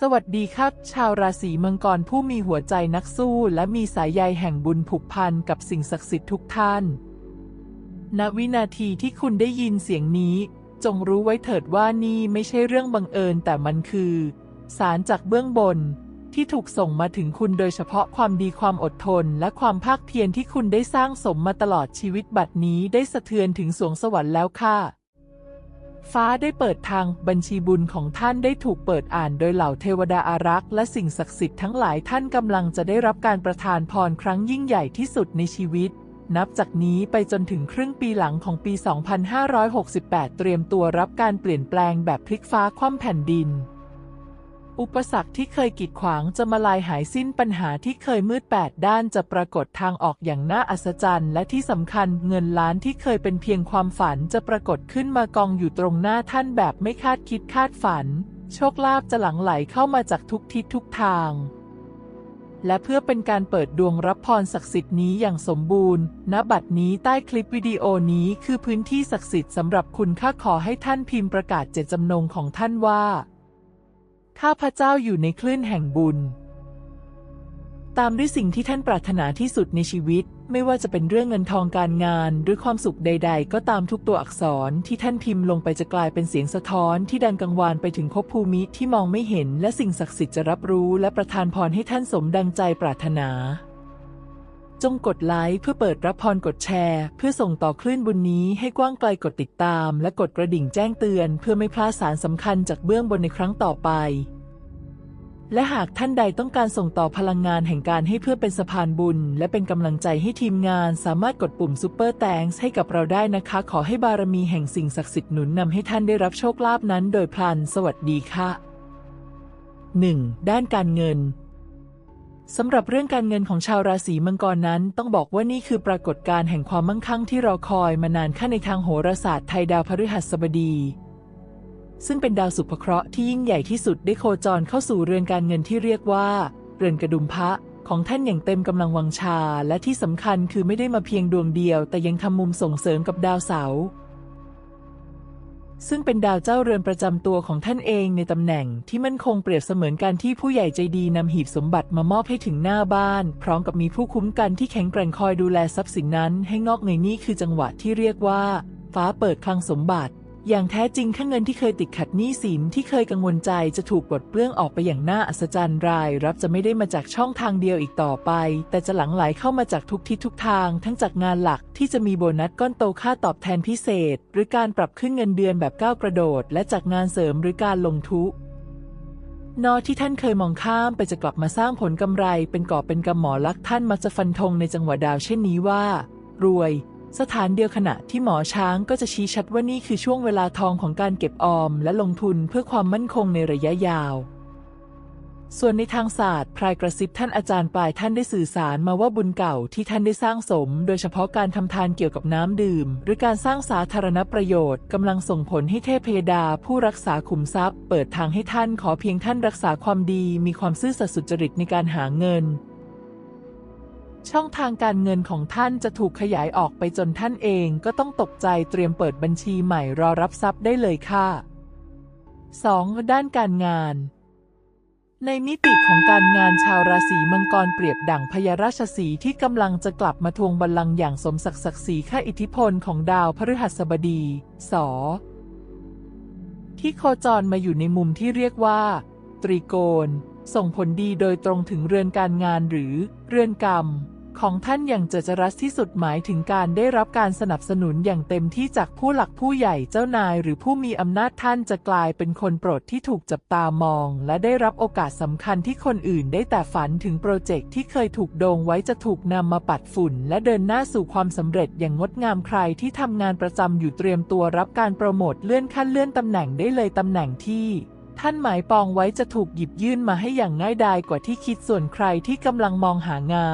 สวัสดีครับ ชาวราศีมังกรผู้มีหัวใจนักสู้ และมีสายใยแห่งบุญผูกพันกับสิ่งศักดิ์สิทธิ์ทุกท่าน ณ วินาทีที่คุณได้ยินเสียงนี้ จงรู้ไว้เถิดว่านี่ไม่ใช่เรื่องบังเอิญแต่มันคือ สารจากเบื้องบน ที่ถูกส่งมาถึงคุณโดยเฉพาะความดีความอดทน และความภาคเพียรที่คุณได้สร้างสมมาตลอดชีวิตบัดนี้ได้สะเทือนถึงสวงสวรรค์แล้วค่ะ ฟ้าได้เปิดทางบัญชีบุญของท่านได้ถูกเปิดอ่านโดยเหล่าเทวดาอารักษ์และสิ่งศักดิ์สิทธิ์ทั้งหลายท่านกำลังจะได้รับการประทานพรครั้งยิ่งใหญ่ที่สุดในชีวิต นับจากนี้ไปจนถึงครึ่งปีหลังของปี 2568 เตรียมตัวรับการเปลี่ยนแปลงแบบพลิกฟ้าคว่ำแผ่นดิน อุปสรรคที่เคยกีดขวางจะมาลายหายสิ้นปัญหาที่เคยมืดแปดด้านจะปรากฏทางออกอย่างน่าอัศจรรย์ และที่สำคัญเงินล้านที่เคยเป็นเพียงความฝันจะปรากฏขึ้นมากองอยู่ตรงหน้าท่านแบบไม่คาดคิดคาดฝัน โชคลาภจะหลั่งไหลเข้ามาจากทุกทิศทุกทาง และเพื่อเป็นการเปิดดวงรับพรศักดิ์สิทธิ์นี้อย่างสมบูรณ์ ณ บัดนี้ใต้คลิปวิดีโอนี้คือพื้นที่ศักดิ์สิทธิ์สำหรับคุณข้าขอให้ท่านพิมพ์ประกาศเจตจำนงของท่านว่า ข้าพระเจ้าอยู่ในคลื่นแห่งบุญ ตามด้วยสิ่งที่ท่านปรารถนาที่สุดในชีวิต ไม่ว่าจะเป็นเรื่องเงินทองการงาน หรือความสุขใด ๆ ก็ตามทุกตัวอักษรที่ท่านพิมพ์ลงไปจะกลายเป็นเสียงสะท้อนที่ดังกังวานไปถึงภพภูมิที่มองไม่เห็น และสิ่งศักดิ์สิทธิ์จะรับรู้ และประทานพรให้ท่านสมดังใจปรารถนา จงกดไลค์เพื่อเปิดรับพรกดแชร์ เพื่อส่งต่อคลื่นบุญนี้ให้กว้างไกลกดติดตาม และกดกระดิ่งแจ้งเตือน เพื่อไม่พลาดสารสำคัญจากเบื้องบนในครั้งต่อไป และหากท่านใดต้องการส่งต่อพลังงานแห่งการให้เพื่อเป็นสะพานบุญ และเป็นกำลังใจให้ทีมงาน สามารถกดปุ่มซูเปอร์แตงให้กับเราได้นะคะ ขอให้บารมีแห่งสิ่งศักดิ์สิทธิ์หนุนนำให้ท่านได้รับโชคลาภนั้น โดยพลัน สวัสดีค่ะ 1. ด้านการเงิน สำหรับเรื่องการเงินของชาวราศีมังกรนั้น ต้องบอกว่านี่คือปรากฏการณ์แห่งความมั่งคั่งที่รอคอยมานานขั้นในทางโหราศาสตร์ไทยดาวพฤหัสบดี ซึ่งเป็นดาวสุภเคราะห์ที่ยิ่งใหญ่ที่สุดได้โคจรเข้าสู่เรือนการเงินที่เรียกว่า เรือนกระดุมพระของท่านอย่างเต็มกำลังวังชา และที่สำคัญคือไม่ได้มาเพียงดวงเดียว แต่ยังทำมุมส่งเสริมกับดาวเสาร์ ซึ่งเป็นดาวเจ้าเรือนประจำตัวของท่านเองในตำแหน่งที่มั่นคงเปรียบเสมือนการที่ผู้ใหญ่ใจดีนำหีบสมบัติมามอบให้ถึงหน้าบ้าน พร้อมกับมีผู้คุ้มกันที่แข็งแกร่งคอยดูแลทรัพย์สินนั้น ให้งอกเงยนี่คือจังหวะที่เรียกว่า ฟ้าเปิดคลังสมบัติ อย่างแท้จริงข้าเงินที่เคยติดขัดหนี้สินที่เคยกังวลใจจะถูกปลดเปลื้องออกไปอย่างน่าอัศจรรย์ราย รับจะไม่ได้มาจากช่องทางเดียวอีกต่อไป แต่จะหลั่งไหลเข้ามาจากทุกทิศทุกทาง ทั้งจากงานหลักที่จะมีโบนัสก้อนโตค่าตอบแทนพิเศษ หรือการปรับขึ้นเงินเดือนแบบก้าวกระโดด และจากงานเสริมหรือการลงทุนนอที่ท่านเคยมองข้ามไปจะกลับมาสร้างผลกำไร เป็นกอบเป็นกำหมอลักท่านมักจะฟันธงในจังหวะดาวเช่นนี้ว่า รวย สถานเดียวขณะที่หมอช้างก็จะชี้ชัดว่านี่คือช่วงเวลาทองของการเก็บออมและลงทุนเพื่อความมั่นคงในระยะยาว ส่วนในทางศาสตร์พรายกระซิบท่านอาจารย์ปลายท่านได้สื่อสารมาว่าบุญเก่าที่ท่านได้สร้างสม โดยเฉพาะการทำทานเกี่ยวกับน้ำดื่ม หรือการสร้างสาธารณประโยชน์กำลังส่งผลให้เทพยดา ผู้รักษาขุมทรัพย์ เปิดทางให้ท่านขอเพียงท่านรักษาความดี มีความซื่อสัตย์สุจริตในการหาเงิน ช่องทางการเงินของท่านจะถูกขยายออกไปจนท่านเองก็ต้องตกใจเตรียมเปิดบัญชีใหม่รอรับทรัพย์ได้เลยค่ะ 2. ด้านการงาน ในมิติของการงานชาวราศีมังกรเปรียบดั่งพญาราชสีที่กำลังจะกลับมาทวงบัลลังก์อย่างสมศักดิ์ศักดิ์ศรีข้าอิทธิพลของดาวพฤหัสบดี สที่โคจรมาอยู่ในมุมที่เรียกว่า ตรีโกณส่งผลดีโดยตรงถึงเรือนการงานหรือเรือนกรรม ของท่านอย่างเจจรัสที่สุดหมายถึงการได้รับการสนับสนุนอย่างเต็มที่จากผู้หลักผู้ใหญ่เจ้านายหรือผู้มีอำนาจท่านจะกลายเป็นคนโปรดที่ถูกจับตามอง และได้รับโอกาสสำคัญที่คนอื่นได้แต่ฝันถึงโปรเจกต์ที่เคยถูกโดงไว้จะถูกนำมาปัดฝุ่น และเดินหน้าสู่ความสำเร็จอย่างงดงามใครที่ทำงานประจำอยู่เตรียมตัวรับการโปรโมทเลื่อนขั้นเลื่อนตำแหน่งได้เลยตำแหน่งที่ท่านหมายปองไว้จะถูกหยิบยื่นมาให้อย่างง่ายดายกว่าที่คิดส่วนใครที่กำลังมองหางา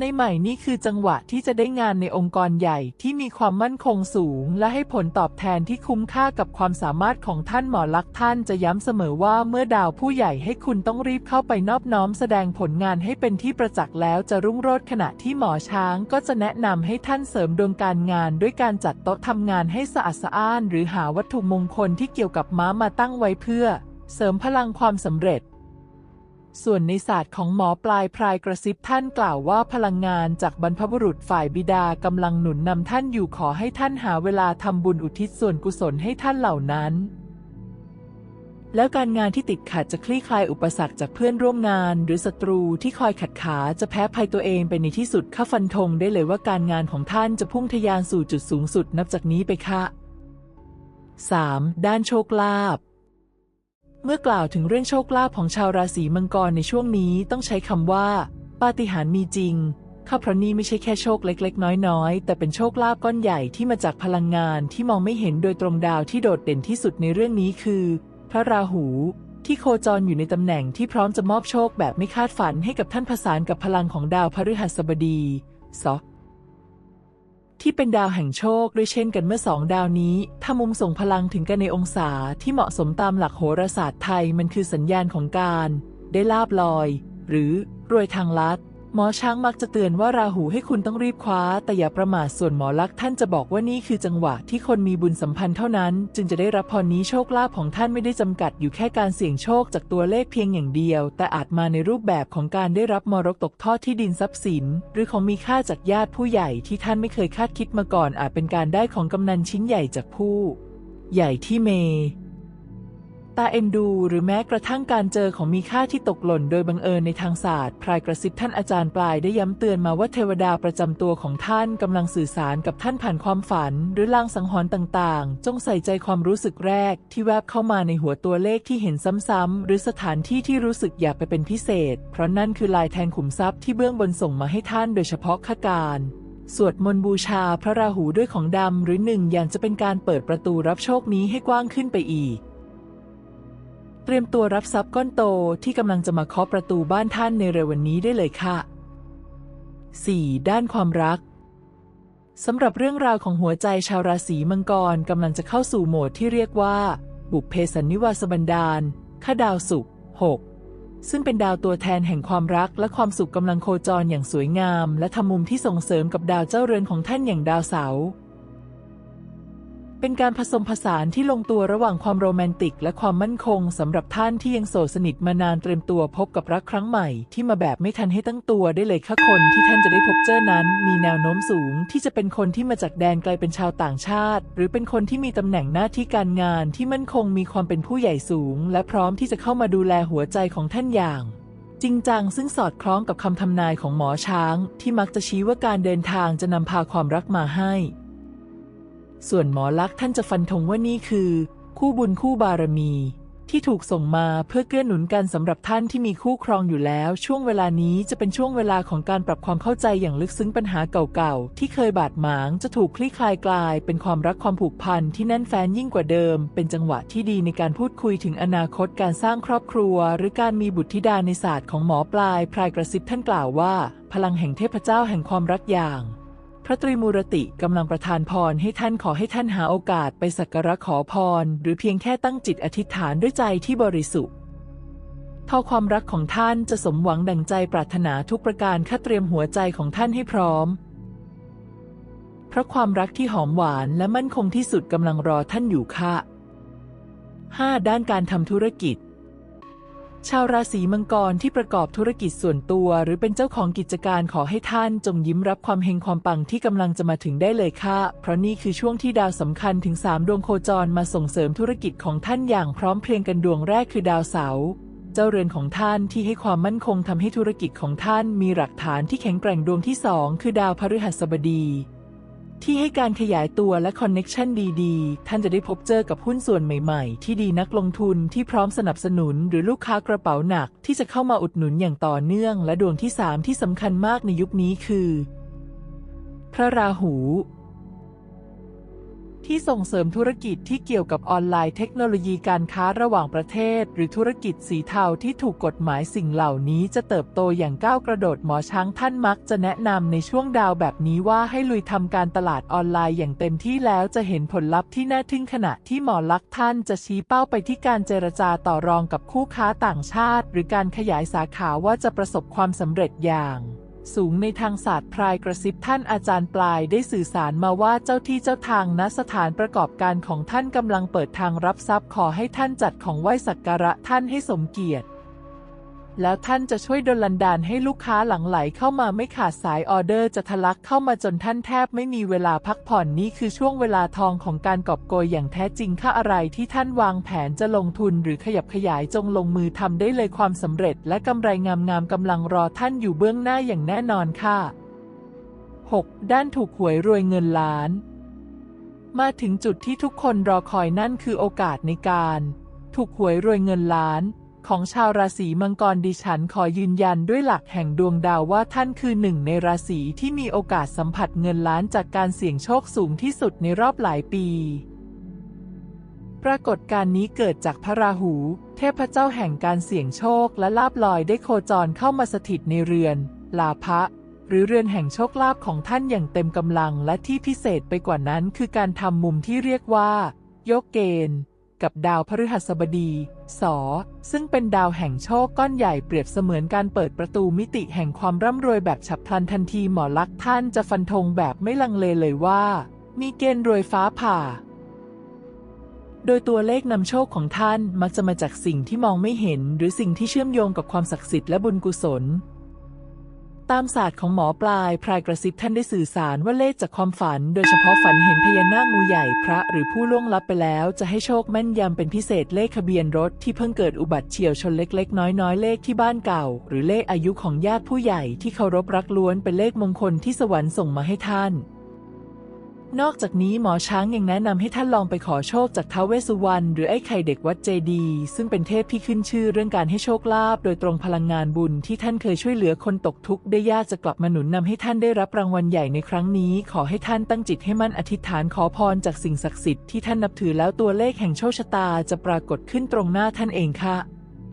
ในใหม่นี่คือจังหวะที่จะได้งานในองค์กรใหญ่ที่มีความมั่นคงสูง และให้ผลตอบแทนที่คุ้มค่ากับความสามารถของท่านหมอลักษ์ท่านจะย้ำเสมอว่าเมื่อดาวผู้ใหญ่ให้คุณต้องรีบเข้าไปนอบน้อมแสดงผลงานให้เป็นที่ประจักษ์แล้วจะรุ่งโรจน์ขณะที่หมอช้างก็จะแนะนำให้ท่านเสริมดวงการงาน ด้วยการจัดโต๊ะทำงานให้สะอาดสะอ้าน หรือหาวัตถุมงคลที่เกี่ยวกับม้ามาตั้งไว้เพื่อ เสริมพลังความสำเร็จ ส่วนในศาสตร์ของหมอปลายพรายกระซิบท่านกล่าวว่าพลังงานจากบรรพบุรุษฝ่ายบิดากำลังหนุนนำท่านอยู่ขอให้ท่านหาเวลาทำบุญอุทิศส่วนกุศลให้ท่านเหล่านั้น แล้วการงานที่ติดขัดจะคลี่คลายอุปสรรคจากเพื่อนร่วมงาน หรือศัตรูที่คอยขัดขาจะแพ้ภัยตัวเองไปในที่สุดข้าฟันธงได้เลยว่าการงานของท่านจะพุ่งทะยานสู่จุดสูงสุดนับจากนี้ไปค่ะ 3. ด้านโชคลาภ เมื่อกล่าวถึงเรื่องโชคลาภของชาวราศีมังกรในช่วงนี้ต้องใช้คำว่า ปาฏิหาริย์มีจริงข้าเพราะนี่ไม่ใช่แค่โชคเล็ก ๆ น้อย ๆ แต่เป็นโชคลาภก้อนใหญ่ที่มาจากพลังงานที่มองไม่เห็นโดยตรงดาวที่โดดเด่นที่สุดในเรื่องนี้คือ พระราหู ที่โคจรอยู่ในตำแหน่งที่พร้อมจะมอบโชคแบบไม่คาดฝันให้กับท่านผสานกับพลังของดาวพฤหัสบดีซอ ที่เป็นดาวแห่งโชคด้วยเช่นกันเมื่อสองดาวนี้ถ้ามุมส่งพลังถึงกันในองศาที่เหมาะสมตามหลักโหราศาสตร์ไทยมันคือสัญญาณของการ ได้ลาบลอย หรือรวยทางลัด หมอช้างมักจะเตือนว่าราหูให้คุณต้องรีบคว้า แต่อย่าประมาทส่วนหมอลักษ์ท่านจะบอกว่านี่คือจังหวะที่คนมีบุญสัมพันธ์เท่านั้น จึงจะได้รับพรนี้โชคลาภของท่านไม่ได้จำกัดอยู่แค่การเสี่ยงโชคจากตัวเลขเพียงอย่างเดียว แต่อาจมาในรูปแบบของการได้รับมรดกตกทอดที่ดินทรัพย์สิน หรือของมีค่าจากญาติผู้ใหญ่ที่ท่านไม่เคยคาดคิดมาก่อน อาจเป็นการได้ของกำนันชิ้นใหญ่จากผู้ ใหญ่ที่เม ตาเอ็นดูหรือแม้กระทั่งการเจอของมีค่าที่ตกหล่นโดยบังเอิญในทางศาสตร์พรายกระซิบท่านอาจารย์ปลายได้ย้ำเตือนมาว่าเทวดาประจำตัวของท่านกำลังสื่อสารกับท่านผ่านความฝัน หรือลางสังหรณ์ต่างๆ จงใส่ใจความรู้สึกแรกที่แวบเข้ามาในหัวตัวเลขที่เห็นซ้ำๆหรือสถานที่ที่รู้สึกอยากไปเป็นพิเศษ เพราะนั่นคือลายแทงขุมทรัพย์ที่เบื้องบนส่งมาให้ท่านโดยเฉพาะข้าการสวดมนต์บูชาพระราหูด้วยของดำหรือหนึ่งอย่างจะเป็นการเปิดประตูรับโชคนี้ให้กว้างขึ้นไปอีก เตรียมตัวรับทรัพย์ก้อนโตที่กำลังจะมาเคาะประตูบ้านท่านในเร็ววันนี้ได้เลยค่ะ 4. ด้านความรักสำหรับเรื่องราวของหัวใจชาวราศีมังกรกำลังจะเข้าสู่โหมดที่เรียกว่า บุพเพสันนิวาสบันดาลข้าดาวศุกร์6ซึ่งเป็นดาวตัวแทนแห่งความรักและความสุขกำลังโคจรอย่างสวยงาม และทำมุมที่ส่งเสริมกับดาวเจ้าเรือนของท่านอย่างดาวเสาร์ เป็นการผสมผสานที่ลงตัวระหว่างความโรแมนติก และความมั่นคงสำหรับท่านที่ยังโสดสนิทมานานเตรียมตัวพบกับรักครั้งใหม่ ที่มาแบบไม่ทันให้ตั้งตัวได้เลยค่ะคนที่ท่านจะได้พบเจอนั้น มีแนวโน้มสูง ที่จะเป็นคนที่มาจากแดนไกลเป็นชาวต่างชาติ หรือเป็นคนที่มีตำแหน่งหน้าที่การงานที่มั่นคงมีความเป็นผู้ใหญ่สูง และพร้อมที่จะเข้ามาดูแลหัวใจของท่านอย่างจริงจังซึ่งสอดคล้องกับคำทำนายของหมอช้าง ที่มักจะชี้ว่าการเดินทางจะนำพาความรักมาให้ ส่วนหมอลักษ์ท่านจะฟันธงว่านี่คือ คู่บุญคู่บารมี ที่ถูกส่งมาเพื่อเกื้อหนุนกันสำหรับท่านที่มีคู่ครองอยู่แล้ว ช่วงเวลานี้จะเป็นช่วงเวลาของการปรับความเข้าใจอย่างลึกซึ้งปัญหาเก่าๆ ที่เคยบาดหมางจะถูกคลี่คลายกลาย เป็นความรักความผูกพันที่แน่นแฟ้นยิ่งกว่าเดิม เป็นจังหวะที่ดีในการพูดคุยถึงอนาคตการสร้างครอบครัว หรือการมีบุตรธิดาในศาสตร์ของหมอปลายพรายกระซิบท่านกล่าวว่า พลังแห่งเทพเจ้าแห่งความรักอย่าง พระตรีมูรติกำลังประทานพรให้ท่านขอให้ท่านหาโอกาสไปสักการะขอพร หรือเพียงแค่ตั้งจิตอธิษฐานด้วยใจที่บริสุทธิ์ท่อความรักของท่านจะสมหวังดังใจปรารถนาทุกประการข้าเตรียมหัวใจของท่านให้พร้อม เพราะความรักที่หอมหวานและมั่นคงที่สุดกำลังรอท่านอยู่ค่ะ 5. ด้านการทำธุรกิจ ชาวราศีมังกรที่ประกอบธุรกิจส่วนตัว หรือเป็นเจ้าของกิจการขอให้ท่านจงยิ้มรับความเฮงความปังที่กำลังจะมาถึงได้เลยค่ะ เพราะนี่คือช่วงที่ดาวสำคัญถึง 3 ดวงโคจรมาส่งเสริมธุรกิจของท่านอย่างพร้อมเพรียงกันดวงแรกคือดาวเสาร์เจ้าเรือนของท่านที่ให้ความมั่นคงทำให้ธุรกิจของท่านมีหลักฐานที่แข็งแกร่งดวงที่สองคือดาวพฤหัสบดี ที่ให้การขยายตัวและคอนเน็กชันดีๆ ท่านจะได้พบเจอกับหุ้นส่วนใหม่ๆ ที่ดีนักลงทุนที่พร้อมสนับสนุน หรือลูกค้ากระเป๋าหนักที่จะเข้ามาอุดหนุนอย่างต่อเนื่อง และดวงที่ 3 ที่สำคัญมากในยุคนี้คือ พระราหู ที่ส่งเสริมธุรกิจที่เกี่ยวกับออนไลน์เทคโนโลยีการค้าระหว่างประเทศ หรือธุรกิจสีเทาที่ถูกกฎหมายสิ่งเหล่านี้จะเติบโตอย่างก้าวกระโดดหมอช้างท่านมักจะแนะนำในช่วงดาวแบบนี้ว่าให้ลุยทำการตลาดออนไลน์อย่างเต็มที่แล้วจะเห็นผลลัพธ์ที่น่าทึ่งขณะที่หมอลักษ์ท่านจะชี้เป้าไปที่การเจรจาต่อรองกับคู่ค้าต่างชาติ หรือการขยายสาขาว่าจะประสบความสำเร็จอย่าง สูงในทางศาสตร์พรายกระซิบท่านอาจารย์ปลายได้สื่อสารมาว่าเจ้าที่เจ้าทางณสถานประกอบการของท่านกำลังเปิดทางรับทรัพย์ขอให้ท่านจัดของไหว้สักการะท่านให้สมเกียรติ แล้วท่านจะช่วยดลลันดานให้ลูกค้าหลั่งไหลเข้ามาไม่ขาดสายออเดอร์จะทะลักเข้ามาจนท่านแทบไม่มีเวลาพักผ่อนนี่คือช่วงเวลาทองของการกอบโกยอย่างแท้จริงค่าอะไรที่ท่านวางแผนจะลงทุนหรือขยับขยายจงลงมือทำได้เลยความสำเร็จ และกำไรงามๆกำลังรอท่านอยู่เบื้องหน้าอย่างแน่นอนค่ะ 6. ด้านถูกหวยรวยเงินล้าน มาถึงจุดที่ทุกคนรอคอยนั่นคือโอกาสในการ ถูกหวยรวยเงินล้าน ของชาวราศีมังกรดิฉันขอยืนยันด้วยหลักแห่งดวงดาวว่าท่านคือหนึ่งในราศีที่มีโอกาสสัมผัสเงินล้านจากการเสี่ยงโชคสูงที่สุดในรอบหลายปี ปรากฏการณ์นี้เกิดจากพระราหู เทพเจ้าแห่งการเสี่ยงโชคและลาบลอยได้โคจรเข้ามาสถิตในเรือน ลาภะหรือเรือนแห่งโชคลาภของท่านอย่างเต็มกำลังและที่พิเศษไปกว่านั้นคือการทำมุมที่เรียกว่า ยกเกณฑ์ กับดาวพฤหัสบดี สอ ซึ่งเป็นดาวแห่งโชคก้อนใหญ่เปรียบเสมือนการเปิดประตูมิติแห่งความร่ำรวยแบบฉับพลันทันทีหมอลักษ์ท่านจะฟันธงแบบไม่ลังเลเลยว่า มีเกณฑ์รวยฟ้าผ่า โดยตัวเลขนำโชคของท่านมักจะมาจากสิ่งที่มองไม่เห็น หรือสิ่งที่เชื่อมโยงกับความศักดิ์สิทธิ์และบุญกุศล ตามศาสตร์ของหมอปลายพรายกระซิบท่านได้สื่อสารว่าเลขจากความฝัน โดยเฉพาะฝันเห็นพญานาคงูใหญ่พระหรือผู้ล่วงลับไปแล้ว จะให้โชคแม่นยำเป็นพิเศษเลขทะเบียนรถที่เพิ่งเกิดอุบัติเฉียวชนเล็กๆ น้อยๆ เลขที่บ้านเก่า หรือเลขอายุของญาติผู้ใหญ่ที่เคารพรักล้วนเป็นเลขมงคลที่สวรรค์ส่งมาให้ท่าน นอกจากนี้หมอช้างยังแนะนำให้ท่านลองไปขอโชคจากท้าวเวสสุวรรณหรือไอ้ไข่เด็กวัดเจดี ซึ่งเป็นเทพที่ขึ้นชื่อเรื่องการให้โชคลาภโดยตรงพลังงานบุญที่ท่านเคยช่วยเหลือคนตกทุกข์ได้ยากจะกลับมาหนุนนำให้ท่านได้รับรางวัลใหญ่ในครั้งนี้ ขอให้ท่านตั้งจิตให้มั่นอธิษฐานขอพรจากสิ่งศักดิ์สิทธิ์ที่ท่านนับถือแล้วตัวเลขแห่งโชคชะตาจะปรากฏขึ้นตรงหน้าท่านเองค่ะ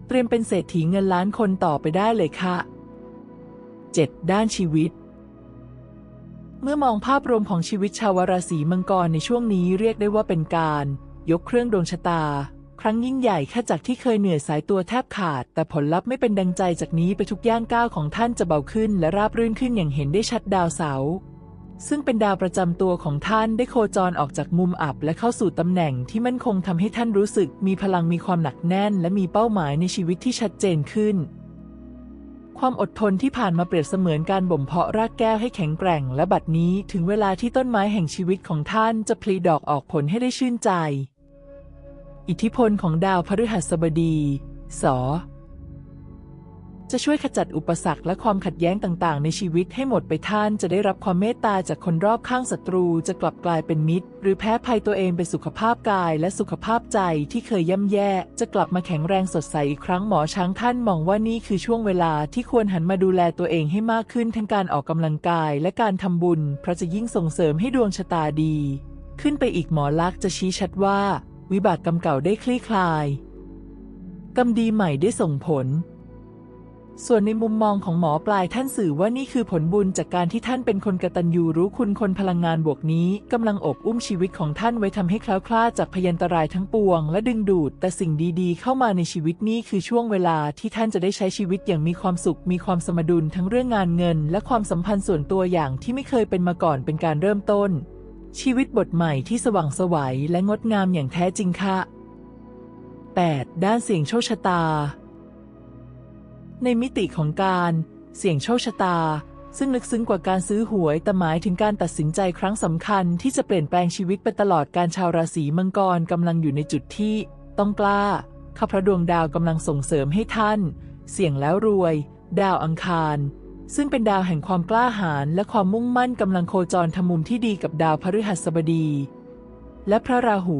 เตรียมเป็นเศรษฐีเงินล้านคนต่อไปได้เลยค่ะ 7. ด้านชีวิต เมื่อมองภาพรวมของชีวิตชาวราศีมังกรในช่วงนี้เรียกได้ว่าเป็นการ ยกเครื่องดวงชะตา ครั้งยิ่งใหญ่แค่จากที่เคยเหนื่อยสายตัวแทบขาด แต่ผลลัพธ์ไม่เป็นดังใจจากนี้ไปทุกย่างก้าวของท่านจะเบาขึ้น และราบรื่นขึ้นอย่างเห็นได้ชัดดาวเสาร์ซึ่งเป็นดาวประจำตัวของท่านได้โคจรออกจากมุมอับ และเข้าสู่ตำแหน่งที่มั่นคงทำให้ท่านรู้สึก มีพลังมีความหนักแน่น และมีเป้าหมายในชีวิตที่ชัดเจนขึ้น ความอดทนที่ผ่านมาเปรียบเสมือนการบ่มเพาะรากแก้วให้แข็งแกร่ง และบัดนี้ถึงเวลาที่ต้นไม้แห่งชีวิตของท่านจะพลีดอกออกผลให้ได้ชื่นใจ อิทธิพลของดาวพฤหัสบดีส จะช่วยขจัดอุปสรรคและความขัดแย้งต่างๆ ในชีวิตให้หมดไปท่านจะได้รับความเมตตาจากคนรอบข้างศัตรูจะกลับกลายเป็นมิตร หรือแพ้ภัยตัวเองเป็นสุขภาพกายและสุขภาพใจที่เคยย่ำแย่ จะกลับมาแข็งแรงสดใสอีกครั้งหมอช้างท่านมองว่านี่คือช่วงเวลาที่ควรหันมาดูแลตัวเองให้มากขึ้นทั้งการออกกำลังกายและการทำบุญ เพราะจะยิ่งส่งเสริมให้ดวงชะตาดี ขึ้นไปอีกหมอลักษ์จะชี้ชัดว่า วิบากกรรมเก่าได้คลี่คลายกรรมดีใหม่ได้ส่งผล ส่วนในมุมมองของหมอปลายท่านสื่อว่านี่คือผลบุญจากการที่ท่านเป็นคนกตัญญูรู้คุณคนพลังงานบวกนี้กำลังอบอุ้มชีวิตของท่านไว้ทำให้คล้วคลาดจากพยันตรายทั้งปวง และดึงดูด แต่สิ่งดีๆ เข้ามาในชีวิตนี้คือช่วงเวลาที่ท่านจะได้ใช้ชีวิตอย่างมีความสุข มีความสมดุลทั้งเรื่องงานเงิน และความสัมพันธ์ส่วนตัวอย่างที่ไม่เคยเป็นมาก่อนเป็นการเริ่มต้น ชีวิตบทใหม่ที่สว่างสวัยและงดงามอย่างแท้จริงค่ะ 8. ด้านเสียงโชคชะตา ในมิติของการเสี่ยงโชคชะตา ซึ่งลึกซึ้งกว่าการซื้อหวย แต่หมายถึงการตัดสินใจครั้งสำคัญที่จะเปลี่ยนแปลงชีวิตไปตลอดการชาวราศีมังกรกำลังอยู่ในจุดที่ต้องกล้าข้าพระดวงดาวกำลังส่งเสริมให้ท่าน เสี่ยงแล้วรวย ดาวอังคาร ซึ่งเป็นดาวแห่งความกล้าหาญและความมุ่งมั่นกำลังโคจรทำมุมที่ดีกับดาวพฤหัสบดี และพระราหู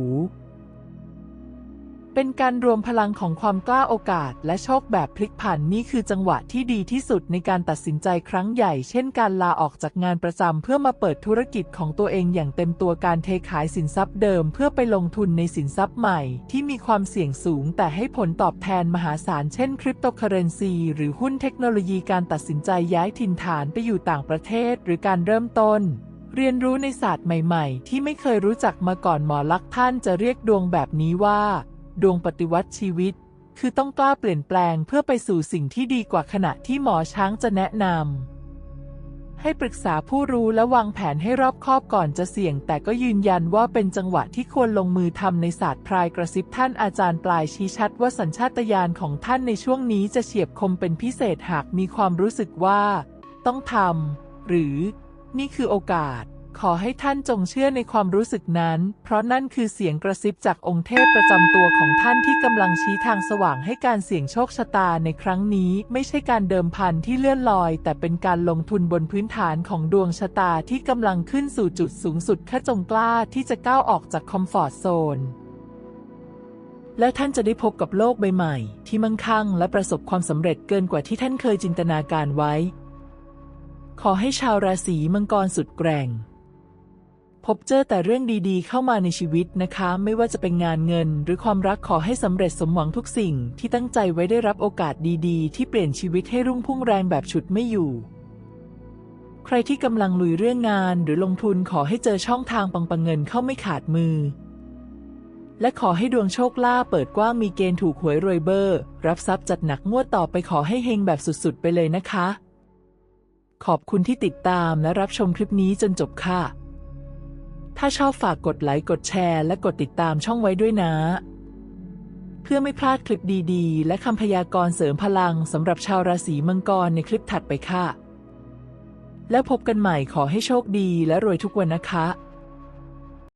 เป็นการรวมพลังของความกล้าโอกาสและโชคแบบพลิกผันนี่คือจังหวะที่ดีที่สุดในการตัดสินใจครั้งใหญ่ เช่นการลาออกจากงานประจำเพื่อมาเปิดธุรกิจของตัวเองอย่างเต็มตัวการเทขายสินทรัพย์เดิม เพื่อไปลงทุนในสินทรัพย์ใหม่ ที่มีความเสี่ยงสูง แต่ให้ผลตอบแทนมหาศาลเช่นคริปโตเคอเรนซีหรือหุ้นเทคโนโลยีการตัดสินใจย้ายถิ่นฐานไปอยู่ต่างประเทศ หรือการเริ่มต้นเรียนรู้ในศาสตร์ใหม่ ๆ ที่ไม่เคยรู้จักมาก่อนหมอลักษ์ท่านจะเรียกดวงแบบนี้ว่า ดวงปฏิวัติชีวิต คือต้องกล้าเปลี่ยนแปลงเพื่อไปสู่สิ่งที่ดีกว่าขณะที่หมอช้างจะแนะนำให้ปรึกษาผู้รู้และวางแผนให้รอบคอบก่อนจะเสี่ยง แต่ก็ยืนยันว่าเป็นจังหวะที่ควรลงมือทำในศาสตร์พรายกระซิบท่านอาจารย์ปลายชี้ชัดว่าสัญชาตญาณของท่านในช่วงนี้จะเฉียบคมเป็นพิเศษหากมีความรู้สึกว่า ต้องทำหรือ นี่คือโอกาส ขอให้ท่านจงเชื่อในความรู้สึกนั้น เพราะนั่นคือเสียงกระซิบจากองค์เทพประจำตัวของท่านที่กำลังชี้ทางสว่างให้การเสี่ยงโชคชะตาในครั้งนี้ ไม่ใช่การเดิมพันที่เลื่อนลอย แต่เป็นการลงทุนบนพื้นฐานของดวงชะตาที่กำลังขึ้นสู่จุดสูงสุดข้าจงกล้าที่จะก้าวออกจากคอมฟอร์ทโซนและท่านจะได้พบกับโลกใบใหม่ ที่มั่งคั่ง และประสบความสำเร็จเกินกว่าที่ท่านเคยจินตนาการไว้ ขอให้ชาวราศีมังกรสุดแกร่ง พบเจอแต่เรื่องดีๆ เข้ามาในชีวิตนะคะ ไม่ว่าจะเป็นงานเงิน หรือความรักขอให้สำเร็จสมหวังทุกสิ่ง ที่ตั้งใจไว้ได้รับโอกาสดีๆ ที่เปลี่ยนชีวิตให้รุ่งพุ่งแรงแบบฉุดไม่อยู่ ใครที่กำลังลุยเรื่องงานหรือลงทุนขอให้เจอช่องทางปังปังเงินเข้าไม่ขาดมือ และขอให้ดวงโชคลาภเปิดกว้างมีเกณฑ์ถูกหวยรวยเบอร์ รับทรัพย์จัดหนักงวดต่อไปขอให้เฮงแบบสุดๆ ไปเลยนะคะ ขอบคุณที่ติดตามและรับชมคลิปนี้จนจบค่ะ ถ้าชอบฝากกดไลค์กดแชร์และกดติดตามช่องไว้ด้วยนะ เพื่อไม่พลาดคลิปดีๆ และคำพยากรณ์เสริมพลังสำหรับชาวราศีมังกรในคลิปถัดไปค่ะ แล้วพบกันใหม่ขอให้โชคดีและรวยทุกวันนะคะ